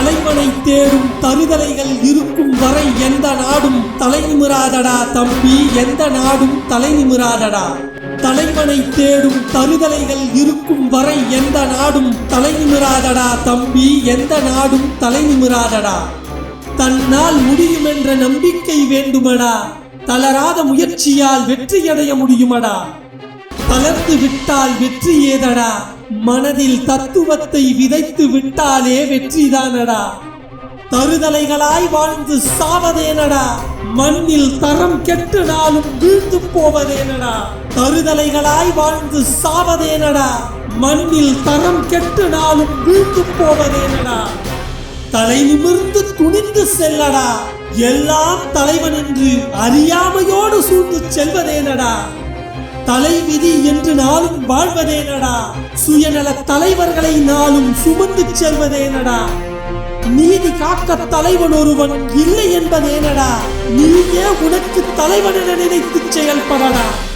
தலைவனை தேடும் தருதலைகள் இருக்கும் வரை எந்த நாடும் தலை நிமிராதடா தம்பி எந்த நாடும் தலை நிமிராதடா? தலைவனை தேடும் தருதலைகள் இருக்கும் வரை எந்த நாடும் தலை நிமிராதடா தம்பி எந்த நாடும் தலை நிமிராதடா? தன்னால் முடியும் என்ற நம்பிக்கை வேண்டுமடா? தளராத முயற்சியால் வெற்றியடைய முடியுமடா? தளர்ந்து விட்டால் வெற்றி ஏதடா மனதில் தத்துவத்தை விதைத்து விட்டாலே வெற்றிதானடா. தருதலைகளாய் வாழ்ந்து சாவதேனடா. மண்ணில் தரம் கெட்டு நாளும் வீழ்ந்து போவதேனடா. தருதலைகளாய் வாழ்ந்து சாவதேனடா. மண்ணில் தரம் கெட்டு நாளும் வீழ்ந்து போவதேனடா. தலை நிமிர்ந்து துணிந்து செல்லடா. எல்லாம் தலைவன் என்று அறியாமையோடு சூழ்ந்து செல்வதேனடா. தலைவிதி என்று நாளும் வாழ்வதேனடா. சுயநல தலைவர்களை நாளும் சுமந்து செல்வதேனடா. நீதி காக்க தலைவன் ஒருவன் இல்லை என்பதேனடா. நீயே உனக்கு தலைவன் என நினைத்து செயல்படடா.